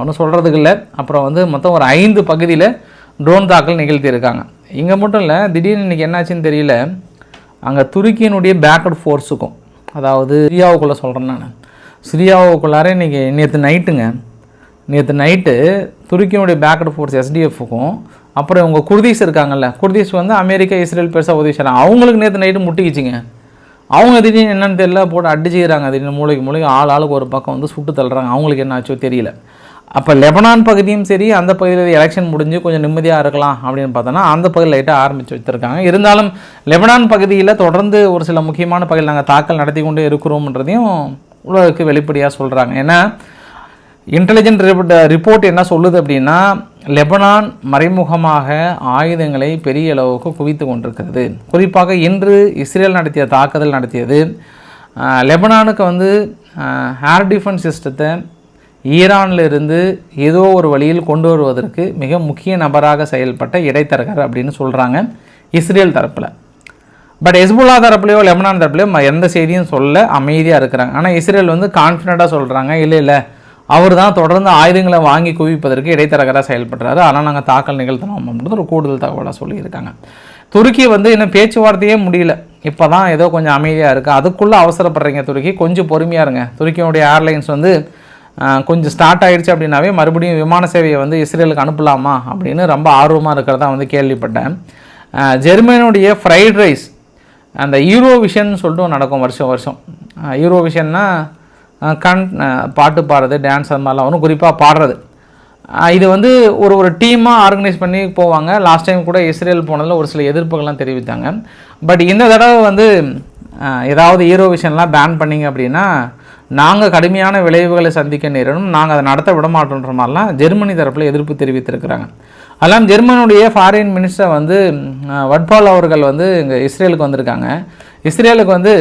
ஒன்றும் சொல்கிறதுக்கு இல்லை. அப்புறம் வந்து மொத்தம் ஒரு ஐந்து பகுதியில் ட்ரோன் தாக்கல் நிகழ்த்தியிருக்காங்க. இங்கே மட்டும் இல்லை திடீர்னு இன்றைக்கி என்னாச்சுன்னு தெரியல. அங்கே துருக்கியினுடைய பேக்கட் ஃபோர்ஸுக்கும் அதாவது சிரியாவுக்குள்ளே சொல்கிறேன் நான். சிரியாவுக்குள்ளார இன்றைக்கி நேற்று நைட்டுங்க நேற்று நைட்டு துருக்கியினுடைய பேக்கட் ஃபோர்ஸ் எஸ்டிஎஃப்க்கும் அப்புறம் இவங்க குர்தீஸ் இருக்காங்கல்ல குர்தீஸ் வந்து அமெரிக்கா இஸ்ரேல் பெருசாக உதவி செய்கிறாங்க அவங்களுக்கு நேற்று நைட்டு முட்டிக்கிச்சிங்க. அவங்க திடீர்னு என்னென்னு தெரியல போட்டு அடிச்சுக்கிறாங்க. திடீர்னு மூளைக்கு மூளைக்கு ஆள் ஆளுக்கு ஒரு பக்கம் வந்து சுட்டு தள்ளுறாங்க. அவங்களுக்கு என்ன ஆச்சோ தெரியல. அப்போ லெபனான் பகுதியும் சரி அந்த பகுதியில் எலெக்ஷன் முடிஞ்சு கொஞ்சம் நிம்மதியாக இருக்கலாம் அப்படின்னு பார்த்தோன்னா அந்த பகுதியில் லைட்டாக ஆரம்பித்து வச்சுருக்காங்க. இருந்தாலும் லெபனான் பகுதியில் தொடர்ந்து ஒரு சில முக்கியமான பகுதியில் நாங்கள் தாக்கல் நடத்தி கொண்டே இருக்கிறோம்ன்றதையும் உலகுக்கு வெளிப்படையாக சொல்கிறாங்க ஏன்னா இன்டெலிஜென்ட் ரிப்போர்ட் என்ன சொல்லுது அப்படின்னா லெபனான் மறைமுகமாக ஆயுதங்களை பெரிய அளவுக்கு குவித்து கொண்டிருக்கிறது. குறிப்பாக இன்று இஸ்ரேல் நடத்திய தாக்குதல் நடத்தியது லெபனானுக்கு வந்து ஏர் டிஃபென்ஸ் சிஸ்டத்தை ஈரானில் இருந்து ஏதோ ஒரு வழியில் கொண்டு வருவதற்கு மிக முக்கிய நபராக செயல்பட்ட இடைத்தரகர் அப்படின்னு சொல்கிறாங்க இஸ்ரேல் தரப்பில். பட் ஹெஸ்புல்லா தரப்புலையோ லெபனான் தரப்புலையோ எந்த செய்தியும் சொல்ல அமைதியாக இருக்கிறாங்க. ஆனால் இஸ்ரேல் வந்து கான்ஃபிடண்ட்டாக சொல்கிறாங்க இல்லை இல்லை அவர் தான் தொடர்ந்து ஆயுதங்களை வாங்கி குவிப்பதற்கு இடைத்தரகராக செயல்படுறாரு. ஆனால் நாங்கள் தாக்கல் நிகழ்த்தணும் அப்படின்றது ஒரு கூடுதல் தகவலாக சொல்லியிருக்காங்க. துருக்கி வந்து இன்னும் பேச்சுவார்த்தையே முடியல. இப்போ தான் ஏதோ கொஞ்சம் அமைதியாக இருக்குது அதுக்குள்ளே அவசரப்படுறீங்க துருக்கி. கொஞ்சம் பொறுமையாக இருங்க. துருக்கியோடைய ஏர்லைன்ஸ் வந்து கொஞ்சம் ஸ்டார்ட் ஆகிடுச்சு அப்படின்னாவே மறுபடியும் விமான சேவையை வந்து இஸ்ரேலுக்கு அனுப்பலாமா அப்படின்னு ரொம்ப ஆர்வமாக இருக்கிறதா வந்து கேள்விப்பட்டேன். ஜெர்மனியுடைய ஃப்ரைட் ரைஸ் அந்த ஈரோவிஷன் சொல்லிட்டு நடக்கும் வருஷம் வருஷம். ஈரோவிஷன்னா கண் பாட்டு பாடுறது டான்ஸ் அந்த மாதிரிலாம் வரும். குறிப்பாக பாடுறது. இது வந்து ஒரு ஒரு டீமாக ஆர்கனைஸ் பண்ணி போவாங்க. லாஸ்ட் டைம் கூட இஸ்ரேல் போனதில் ஒரு சில எதிர்ப்புகள்லாம் தெரிவித்தாங்க. பட் இந்த தடவை வந்து ஏதாவது ஈரோவிஷன்லாம் பேன் பண்ணீங்க அப்படின்னா நாங்கள் கடுமையான விளைவுகளை சந்திக்க நேரிடும். நாங்கள் அதை நடத்த விட மாட்டோன்ற மாதிரிலாம் ஜெர்மனி தரப்பில் எதிர்ப்பு தெரிவித்திருக்கிறாங்க. அதெல்லாம் ஜெர்மனுடைய ஃபாரின் மினிஸ்டர் வந்து வட்பால் அவர்கள் வந்து இங்கே இஸ்ரேலுக்கு வந்திருக்காங்க. இஸ்ரேலுக்கு வந்து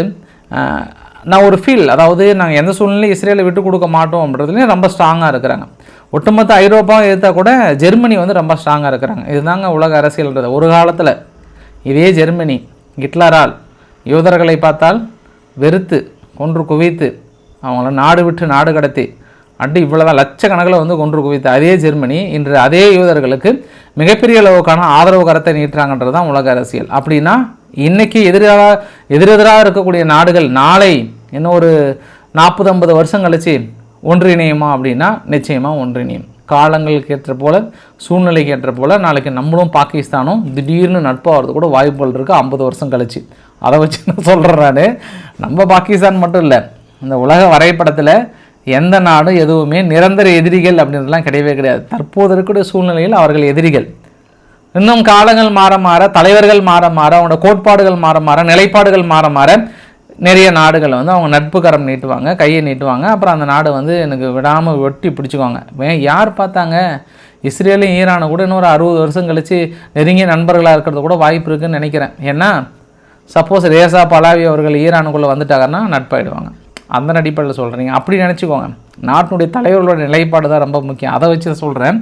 நான் ஒரு ஃபீல் அதாவது நாங்கள் எந்த சூழ்நிலையும் இஸ்ரேலை விட்டு கொடுக்க மாட்டோம் அப்படின்றதுலேயும் ரொம்ப ஸ்ட்ராங்காக இருக்கிறாங்க. ஒட்டுமொத்த ஐரோப்பாவும் எடுத்தால் கூட ஜெர்மனி வந்து ரொம்ப ஸ்ட்ராங்காக இருக்கிறாங்க. இதுதாங்க உலக அரசியல்ன்றது. ஒரு காலத்தில் இதே ஜெர்மனி ஹிட்லரால் யூதர்களை பார்த்தால் வெறுத்து கொன்று குவித்து அவங்கள நாடு விட்டு நாடு கடத்தி அடி இவ்வளோதான் லட்சக்கணக்கில் வந்து கொன்று குவித்த அதே ஜெர்மனி இன்று அதே யூதர்களுக்கு மிகப்பெரிய அளவுக்கான ஆதரவு கரத்தை நீட்டுறாங்கன்றது தான் உலக அரசியல். அப்படின்னா இன்றைக்கி எதிராக எதிரெதிராக இருக்கக்கூடிய நாடுகள் நாளை இன்னும் ஒரு நாற்பது ஐம்பது வருஷம் கழிச்சு ஒன்றிணையுமா அப்படின்னா நிச்சயமாக ஒன்றிணையும். காலங்களுக்கு ஏற்ற போல் சூழ்நிலைக்கு ஏற்ற போல் நாளைக்கு நம்மளும் பாகிஸ்தானும் திடீர்னு நட்பாகிறது கூட வாய்ப்புகள் இருக்குது ஐம்பது வருஷம் கழிச்சு. அதை வச்சு நான் சொல்கிறேன் நான். நம்ம பாகிஸ்தான் மட்டும் இல்லை இந்த உலக வரைபடத்தில் எந்த நாடும் எதுவுமே நிரந்தர எதிரிகள் அப்படின்றதுலாம் கிடையவே கிடையாது. தற்போது இருக்கக்கூடிய சூழ்நிலையில் அவர்கள் எதிரிகள். இன்னும் காலங்கள் மாற மாற தலைவர்கள் மாற மாற அவங்களோட கோட்பாடுகள் மாற மாற நிலைப்பாடுகள் மாற மாற நிறைய நாடுகள் வந்து அவங்க நட்பு கரம் நீட்டுவாங்க கையை நீட்டுவாங்க. அப்புறம் அந்த நாடு வந்து எனக்கு விடாமல் வெட்டி பிடிச்சிக்குவாங்க. யார் பார்த்தாங்க? இஸ்ரேலும் ஈரானும் கூட இன்னொரு அறுபது வருஷம் கழித்து நெருங்கிய நண்பர்களாக இருக்கிறது கூட வாய்ப்பு இருக்குன்னு நினைக்கிறேன். ஏன்னா சப்போஸ் ரேசா பலாவி அவர்கள் ஈரானுக்குள்ளே வந்துட்டாங்கன்னா நட்பாயிடுவாங்க. அந்த அடிப்படையில் சொல்கிறீங்க அப்படி நினச்சிக்கோங்க. நாட்டினுடைய தலைவர்களோட நிலைப்பாடு தான் ரொம்ப முக்கியம். அதை வச்சு சொல்கிறேன்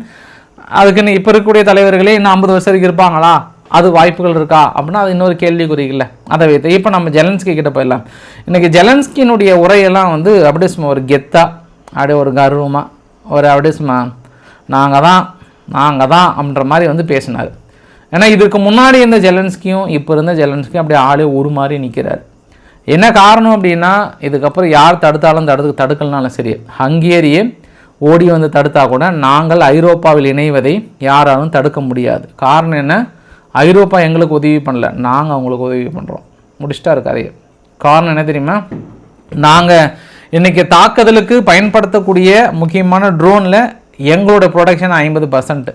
அதுக்குன்னு இப்போ இருக்கக்கூடிய தலைவர்களே இன்னும் ஐம்பது வருஷம் வரைக்கும் இருப்பாங்களா? அது வாய்ப்புகள் இருக்கா? அப்படின்னா அது இன்னொரு கேள்விக்குறிகள் அதை வைத்து இப்போ நம்ம ஜெலன்ஸ்கி கிட்ட போயிடலாம். இன்றைக்கி ஜெலன்ஸ்கினுடைய உரையெல்லாம் வந்து அப்படியே சும்மா ஒரு கெத்தா அப்படியே ஒரு கர்வமாக ஒரு அப்படியே சும்மா நாங்கள் தான் நாங்கள் தான் அப்படின்ற மாதிரி வந்து பேசினார். ஏன்னா இதுக்கு முன்னாடி இருந்த ஜெலன்ஸ்கியும் இப்போ இருந்த ஜெலன்ஸ்கியும் அப்படியே ஆளே ஒரு மாதிரி நிற்கிறார் என்ன காரணம் அப்படின்னா இதுக்கப்புறம் யார் தடுத்தாலும் தடுத்து தடுக்கலனாலும் சரி ஹங்கேரியே ஓடி வந்து தடுத்தா கூட நாங்கள் ஐரோப்பாவில் இணைவதை யாராலும் தடுக்க முடியாது. காரணம் என்ன? ஐரோப்பா எங்களுக்கு உதவி பண்ணல. நாங்கள் அவங்களுக்கு உதவி பண்ணுறோம் முடிச்சிட்டா இருக்காது காரணம் என்ன தெரியுமா? நாங்கள் இன்றைக்கி தாக்குதலுக்கு பயன்படுத்தக்கூடிய முக்கியமான ட்ரோனில் எங்களோட ப்ரொடக்ஷன் ஐம்பது பர்சன்ட்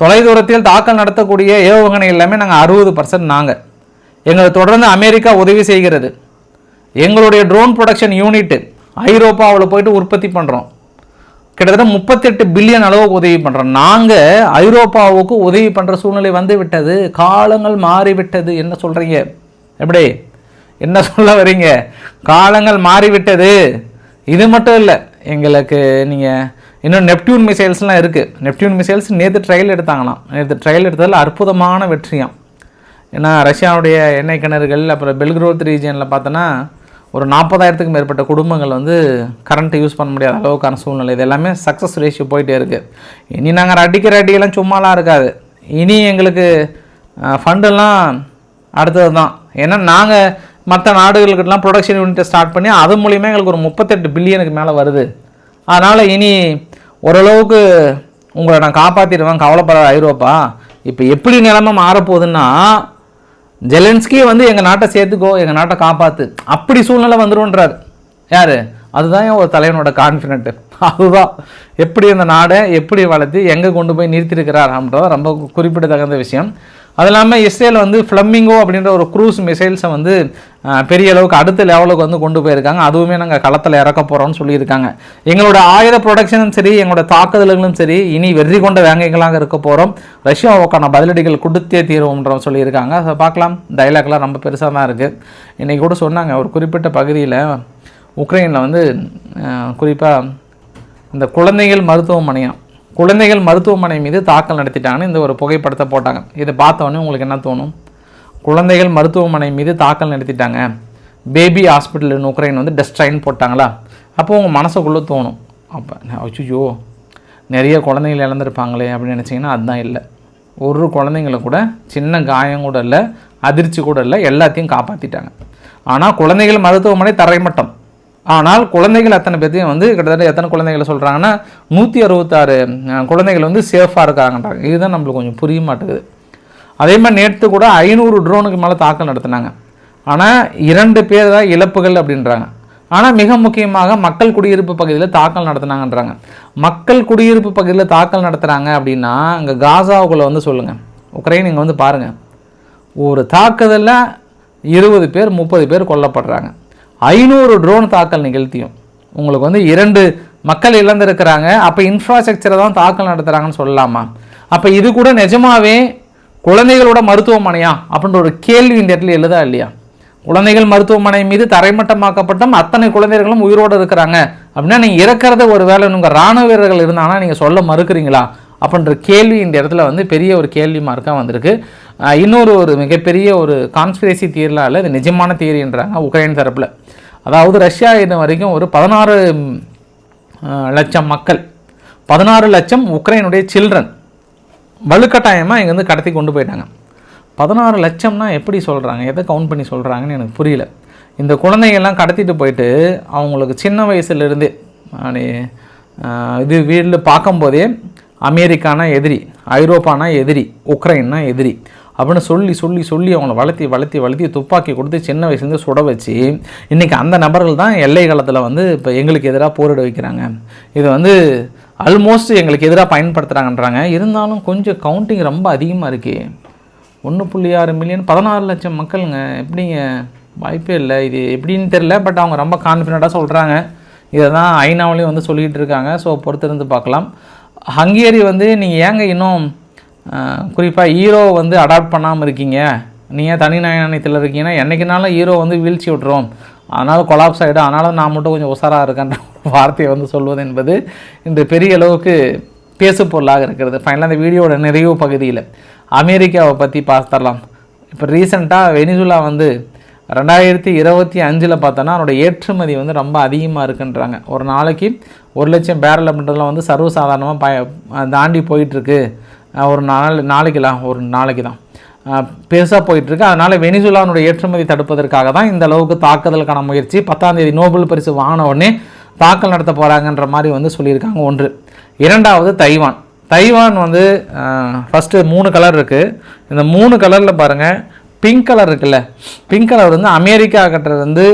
தொலைதூரத்தில் தாக்கல் நடத்தக்கூடிய ஏவுகணை எல்லாமே நாங்கள் அறுபது பர்சன்ட் நாங்கள் எங்களை தொடர்ந்து அமெரிக்கா உதவி செய்கிறது. எங்களுடைய ட்ரோன் ப்ரொடக்ஷன் யூனிட்டு ஐரோப்பாவில் போயிட்டு உற்பத்தி பண்ணுறோம் கிட்டத்தட்ட முப்பத்தெட்டு பில்லியன் அளவுக்கு உதவி பண்ணுறோம் நாங்கள் ஐரோப்பாவுக்கு உதவி பண்ணுற சூழ்நிலை வந்து விட்டது. காலங்கள் மாறிவிட்டது. என்ன சொல்கிறீங்க எப்படி? என்ன சொல்ல வரீங்க? காலங்கள் மாறிவிட்டது. இது மட்டும் இல்லை எங்களுக்கு நீங்கள் இன்னும் நெப்டியூன் மிசைல்ஸ்லாம் இருக்குது நெப்டியூன் மிசைல்ஸ் நேற்று ட்ரையல் எடுத்தாங்களாம். நேற்று ட்ரையல் எடுத்ததில் அற்புதமான வெற்றியாம். ஏன்னா ரஷ்யாவுடைய எண்ணெய் கிணறுகள் அப்புறம் பெல்க்ரோத் ரீஜியனில் பார்த்தோன்னா ஒரு நாற்பதாயிரத்துக்கும் மேற்பட்ட குடும்பங்கள் வந்து கரண்ட்டை யூஸ் பண்ண முடியாத அளவுக்கான சூழ்நிலை. இது எல்லாமே சக்ஸஸ் ரேஷியோ போயிட்டே இருக்குது இனி நாங்கள் அடிக்கிற அடியெல்லாம் சும்மாலாம் இருக்காது. இனி எங்களுக்கு ஃபண்டெல்லாம் அடுத்தது தான் ஏன்னா நாங்கள் மற்ற நாடுகளுக்கெல்லாம் ப்ரொடக்ஷன் யூனிட்டை ஸ்டார்ட் பண்ணி அது மூலியமாக எங்களுக்கு ஒரு முப்பத்தெட்டு பில்லியனுக்கு மேலே வருது. அதனால் இனி ஓரளவுக்கு உங்களை நான் காப்பாற்றிடுவேன் கவலைப்படாத ஐரோப்பா. இப்போ எப்படி நிலைமை மாறப்போகுதுன்னா ஜெலன்ஸ்கி வந்து எங்கள் நாட்டை சேர்த்துக்கோ எங்கள் நாட்டை காப்பாற்று அப்படி சூழ்நிலை வந்துருன்றார் யார்? அதுதான் ஒரு தலைவனோட கான்ஃபிடென்ட்டு அதுதான். எப்படி அந்த நாடை எப்படி வளர்த்து எங்கே கொண்டு போய் நிறுத்தியிருக்கிறார் அப்படின்றத ரொம்ப குறிப்பிடத்தகுந்த விஷயம். அது இல்லாமல் இஸ்ரேல் வந்து ஃப்ளம்மிங்கோ அப்படின்ற ஒரு க்ரூஸ் மிசைல்ஸை வந்து பெரிய அளவுக்கு அடுத்த லெவலுக்கு வந்து கொண்டு போயிருக்காங்க. அதுவுமே நாங்கள் களத்தில் இறக்க போகிறோம்னு சொல்லியிருக்காங்க. எங்களோட ஆயுத ப்ரொடக்ஷனும் சரி எங்களோட தாக்குதல்களும் சரி இனி வெற்றி கொண்ட வேங்கைகளாக இருக்க போகிறோம் ரஷ்யாவுக்கான பதிலடிகள் கொடுத்தே தீர்வோம்ன்ற சொல்லியிருக்காங்க. அதை பார்க்கலாம். டைலாக்லாம் ரொம்ப பெருசாக தான் இருக்குது இன்றைக்கி கூட சொன்னாங்க ஒரு குறிப்பிட்ட பகுதியில் உக்ரைனில் வந்து குறிப்பாக இந்த குழந்தைகள் மருத்துவமனையாக குழந்தைகள் மருத்துவமனை மீது தாக்கல் நடத்திட்டாங்கன்னு இந்த ஒரு புகைப்படத்தை போட்டாங்க. இதை பார்த்தோன்னே உங்களுக்கு என்ன தோணும்? குழந்தைகள் மருத்துவமனை மீது தாக்கல் நடத்திட்டாங்க. பேபி ஹாஸ்பிட்டல் இன் உக்ரைன் வந்து டெஸ்ட்ரைன் போட்டாங்களா? அப்போ உங்கள் மனசுக்குள்ளே தோணும். அப்போ அச்சுச்சோ நிறைய குழந்தைகள் இழந்திருப்பாங்களே அப்படின்னு நினச்சிங்கன்னா அதுதான் இல்லை. ஒரு குழந்தைங்களை கூட சின்ன காயம் கூட இல்லை அதிர்ச்சி கூட இல்லை எல்லாத்தையும் காப்பாற்றிட்டாங்க ஆனால் குழந்தைகள் மருத்துவமனை தரைமட்டம். ஆனால் குழந்தைகள் அத்தனை பேர்த்தையும் வந்து கிட்டத்தட்ட எத்தனை குழந்தைகளை சொல்கிறாங்கன்னா நூற்றி அறுபத்தாறு குழந்தைகள் வந்து சேஃபாக இருக்காங்கன்றாங்க. இதுதான் நம்மளுக்கு கொஞ்சம் புரிய மாட்டேங்குது. அதே மாதிரி நேற்று கூட ஐநூறு ட்ரோனுக்கு மேலே தாக்கல் நடத்தினாங்க. ஆனால் இரண்டு பேர் தான் இழப்புகள் அப்படின்றாங்க. ஆனால் மிக முக்கியமாக மக்கள் குடியிருப்பு பகுதியில் தாக்கல் நடத்தினாங்கன்றாங்க. மக்கள் குடியிருப்பு பகுதியில் தாக்கல் நடத்துகிறாங்க அப்படின்னா இங்கே காசாவுக்குள்ளே வந்து சொல்லுங்கள் உக்ரைன் இங்கே வந்து பாருங்கள் ஒரு தாக்குதலில் இருபது பேர் முப்பது பேர் கொல்லப்படுறாங்க. ஐநூறு ட்ரோன் தாக்கல் நிகழ்த்தியும். உங்களுக்கு வந்து இரண்டு மக்கள் இழந்திருக்கிறாங்க. அப்போ இன்ஃப்ராஸ்ட்ரக்சரை தான் தாக்கல் நடத்துகிறாங்கன்னு சொல்லலாமா? அப்போ இது கூட நிஜமாவே குழந்தைகளோட மருத்துவமனையா? அப்படின்ற ஒரு கேள்வி இந்த இடத்துல எழுதா இல்லையா? குழந்தைகள் மருத்துவமனை மீது தரைமட்டமாக்கப்பட்டும் அத்தனை குழந்தைகளும் உயிரோடு இருக்கிறாங்க. அப்படின்னா நீங்கள் இறக்கிறத ஒரு வேலை. உங்கள் இராணுவ வீரர்கள் இருந்தாங்கன்னா நீங்கள் சொல்ல மறுக்கிறீங்களா? அப்படின்ற கேள்வி இந்த இடத்துல வந்து பெரிய ஒரு கேள்வி மார்க்காக வந்திருக்கு. இன்னொரு ஒரு மிகப்பெரிய ஒரு கான்ஸ்பிரசி தியரில் இது நிஜமான தியரின்றாங்க உக்ரைன் தரப்பில். அதாவது ரஷ்யா இன்ன வரைக்கும் ஒரு பதினாறு லட்சம் மக்கள் பதினாறு லட்சம் உக்ரைனுடைய சில்ட்ரன் வலுக்கட்டாயமாக இங்கேருந்து கடத்தி கொண்டு போயிட்டாங்க. பதினாறு லட்சம்னா எப்படி சொல்கிறாங்க எதை கவுண்ட் பண்ணி சொல்கிறாங்கன்னு எனக்கு புரியல. இந்த குழந்தைங்கள்லாம் கடத்திட்டு போயிட்டு அவங்களுக்கு சின்ன வயசுலேருந்தே இது வீட்டில் பார்க்கும்போதே அமெரிக்கானா எதிரி ஐரோப்பானா எதிரி உக்ரைன்னா எதிரி அப்படின்னு சொல்லி சொல்லி சொல்லி அவங்கள வளர்த்தி வளர்த்தி வளர்த்தி துப்பாக்கி கொடுத்து சின்ன வயசுலேருந்து சுட வச்சு இன்றைக்கி அந்த நபர்கள் தான் எல்லை காலத்தில் வந்து இப்போ எங்களுக்கு எதிராக போரிட வைக்கிறாங்க. இது வந்து ஆல்மோஸ்ட் எங்களுக்கு எதிராக பயன்படுத்துகிறாங்கன்றாங்க இருந்தாலும் கொஞ்சம் கவுண்டிங் ரொம்ப அதிகமாக இருக்குது ஒன்று புள்ளி ஆறு மில்லியன் பதினாறு லட்சம் மக்களுங்க. எப்படிங்க? வாய்ப்பே இல்லை. இது எப்படின்னு தெரில பட் அவங்க ரொம்ப கான்ஃபிடண்ட்டாக சொல்கிறாங்க இதை தான் ஐநாவிலையும் வந்து சொல்லிக்கிட்டு இருக்காங்க. ஸோ பொறுத்திருந்து பார்க்கலாம். ஹங்கேரி வந்து நீங்கள் ஏங்க இன்னும் குறிப்பாக ஹீரோ வந்து அடாப்ட் பண்ணாமல் இருக்கீங்க. நீங்கள் தனி நாணயத்தில் இருக்கீங்கன்னா என்றைக்குனாலும் ஹீரோ வந்து வீழ்ச்சி விட்டுரும். அதனால் கொலாப்ஸ் ஆகிடும் அதனால் நான் மட்டும் கொஞ்சம் உஷாராக இருக்கேன்ற வார்த்தையை வந்து சொல்வது என்பது இன்று பெரிய அளவுக்கு பேசு பொருளாக இருக்கிறது. ஃபைனலாக இந்த வீடியோட நிறைவு பகுதியில் அமெரிக்காவை பற்றி பார்த்துடலாம். இப்போ ரீசெண்டாக வெனிசுலா வந்து ரெண்டாயிரத்தி இருபத்தி அஞ்சில் பார்த்தோன்னா அதனோட ஏற்றுமதி வந்து ரொம்ப அதிகமாக இருக்குன்றாங்க. ஒரு நாளைக்கு ஒரு லட்சம் பேரல் அப்படின்றதுலாம் வந்து சர்வசாதாரணமாக ப தாண்டி போயிட்டுருக்கு ஒரு நாள் நாளைக்குலாம் ஒரு நாளைக்கு தான் பெருசாக போயிட்டுருக்கு. அதனால் வெனிசுலானுடைய ஏற்றுமதி தடுப்பதற்காக தான் இந்த அளவுக்கு தாக்குதலுக்கான முயற்சி. பத்தாம் தேதி நோபல் பரிசு வாங்கின உடனே தாக்கல் நடத்த போகிறாங்கன்ற மாதிரி வந்து சொல்லியிருக்காங்க ஒன்று. இரண்டாவது தைவான். தைவான் வந்து ஃபஸ்ட்டு மூணு கலர் இருக்குது இந்த மூணு கலரில் பாருங்கள் பிங்க் கலர் இருக்குல்ல. பிங்க் கலர் வந்து அமெரிக்கா கட்டுறது வந்து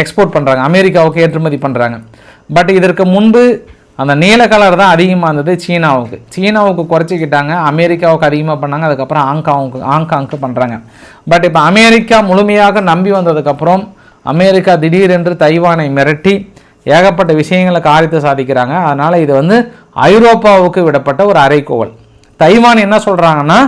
எக்ஸ்போர்ட் பண்ணுறாங்க அமெரிக்காவுக்கு ஏற்றுமதி பண்ணுறாங்க பட் இதற்கு முன்பு அந்த நீல கலர் தான் அதிகமாக இருந்தது சீனாவுக்கு. சீனாவுக்கு குறைச்சிக்கிட்டாங்க அமெரிக்காவுக்கு அதிகமாக பண்ணாங்க அதுக்கப்புறம் ஆங்காவுக்கு ஆங்காங்க்கு பண்ணுறாங்க பட் இப்போ அமெரிக்கா முழுமையாக நம்பி வந்ததுக்கப்புறம் அமெரிக்கா திடீரென்று தைவானை மிரட்டி ஏகப்பட்ட விஷயங்களை காரித்து சாதிக்கிறாங்க. அதனால் இது வந்து ஐரோப்பாவுக்கு விடப்பட்ட ஒரு அரைக்கோவல் தைவான் என்ன சொல்கிறாங்கன்னா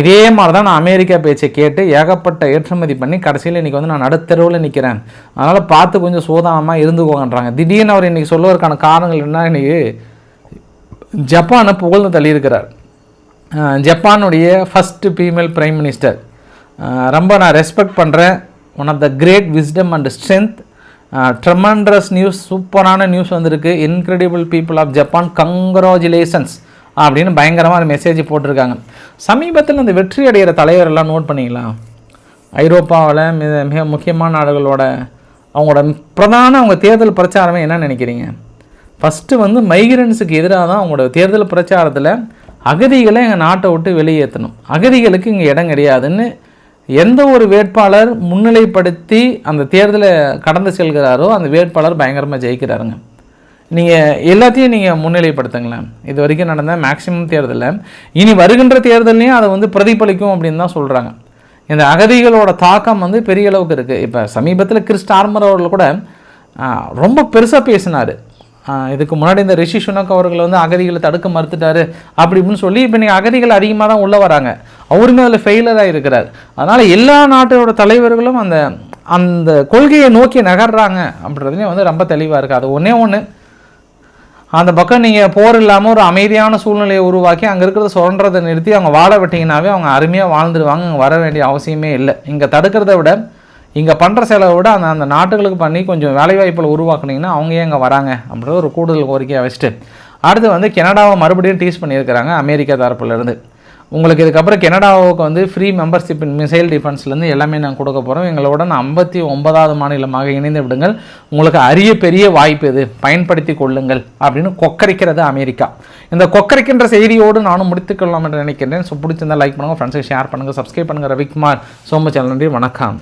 இதே மாதிரி தான் நான் அமெரிக்கா பேச்சை கேட்டு ஏகப்பட்ட ஏற்றுமதி பண்ணி கடைசியில் இன்றைக்கி வந்து நான் நடுத்தெருவில் நிற்கிறேன் அதனால் பார்த்து கொஞ்சம் சோதானமாக இருந்துக்கோங்கன்றாங்க. திடீர்னு அவர் இன்றைக்கி சொல்லுவதற்கான காரணங்கள் என்ன? இன்றைக்கி ஜப்பானை புகழ்ந்து தள்ளியிருக்கிறார். ஜப்பானுடைய ஃபஸ்ட்டு ஃபீமேல் பிரைம் மினிஸ்டர் ரொம்ப நான் ரெஸ்பெக்ட் பண்ணுறேன் one of the great wisdom and strength tremendous news சூப்பரான நியூஸ் வந்திருக்கு. Incredible people of Japan congratulations அப்படின்னு பயங்கரமாக ஒரு மெசேஜ் போட்டிருக்காங்க. சமீபத்தில் இந்த வெற்றி அடைகிற தலைவரெல்லாம் நோட் பண்ணிங்களா? ஐரோப்பாவில் மிக மிக முக்கியமான நாடுகளோட அவங்களோட பிரதான அவங்க தேர்தல் பிரச்சாரமே என்ன நினைக்கிறீங்க? ஃபஸ்ட்டு வந்து மைக்ரன்ஸுக்கு எதிராக தான் அவங்களோட தேர்தல் பிரச்சாரத்தில் அகதிகளை எங்கள் நாட்டை விட்டு வெளியேற்றணும். அகதிகளுக்கு இங்கே இடம் கிடையாதுன்னு எந்த ஒரு வேட்பாளர் முன்னிலைப்படுத்தி அந்த தேர்தலை கடந்து செல்கிறாரோ அந்த வேட்பாளர் பயங்கரமாக ஜெயிக்கிறாருங்க. நீங்கள் எல்லாத்தையும் நீங்கள் முன்னிலைப்படுத்துங்களேன். இது வரைக்கும் நடந்த மேக்சிமம் தேர்தலில். இனி வருகின்ற தேர்தலையும் அதை வந்து பிரதிபலிக்கும் அப்படின்னு தான் சொல்கிறாங்க இந்த அகதிகளோட தாக்கம் வந்து பெரிய அளவுக்கு இருக்குது இப்போ சமீபத்தில் கிறிஸ் டார்மர் அவர்கள் கூட ரொம்ப பெருசாக பேசினார். இதுக்கு முன்னாடி இந்த ரிஷி சுனக் அவர்கள் வந்து அகதிகளை தடுக்க மறுத்துட்டாரு அப்படி இப்படின்னு சொல்லி இப்போ நீங்கள் அகதிகள் அதிகமாக தான் உள்ளே வராங்க. அவருமே அதில் ஃபெயிலராக இருக்கிறார். அதனால் எல்லா நாட்டோட தலைவர்களும் அந்த அந்த கொள்கையை நோக்கி நகர்றாங்க அப்படின்றதுலேயும் வந்து ரொம்ப தெளிவாக இருக்குது அது ஒன்றே ஒன்று அந்த பக்கம் நீங்கள் போர் இல்லாமல் ஒரு அமைதியான சூழ்நிலையை உருவாக்கி அங்கே இருக்கிறத சுரண்டதை நிறுத்தி அவங்க வாழ விட்டீங்கன்னாவே அவங்க அருமையாக வாழ்ந்துருவாங்க. அங்கே வர வேண்டிய அவசியமே இல்லை. இங்கே தடுக்கிறத விட இங்கே பண்ணுற செலவை விட அந்த அந்த நாட்டுகளுக்கு பண்ணி கொஞ்சம் வேலைவாய்ப்புகளை உருவாக்குனீங்கன்னா அவங்க ஏன் இங்கே வராங்க அப்படின்ற ஒரு கூடுதல் கோரிக்கையை வச்சுட்டு. அடுத்து வந்து கனடாவை மறுபடியும் டீஸ் பண்ணியிருக்கிறாங்க அமெரிக்கா தரப்புலேருந்து உங்களுக்கு இதுக்கப்புறம் கனடாவுக்கு வந்து ஃப்ரீ மெம்பர்ஷிப் இன் மிசைல் டிஃபென்ஸ்லேருந்து எல்லாமே நான் கொடுக்க போகிறோம் எங்களுடன் ஐம்பத்தி ஒன்பதாவது மாநிலமாக இணைந்து விடுங்கள். உங்களுக்கு அரிய பெரிய வாய்ப்பு இது. பயன்படுத்தி கொள்ளுங்கள் அப்படின்னு கொக்கரிக்கிறது அமெரிக்கா. இந்த கொக்கரிக்கின்ற செய்தியோடு நானும் முடித்துக்கொள்ளலாம் என்று நினைக்கிறேன் ஸோ பிடிச்சிருந்தால் லைக் பண்ணுங்கள் ஃப்ரெண்ட்ஸுக்கு ஷேர் பண்ணுங்கள் சப்ஸ்கிரைப் பண்ணுங்கள் ரவிக்குமார் சோமச்சல் நன்றி வணக்கம்.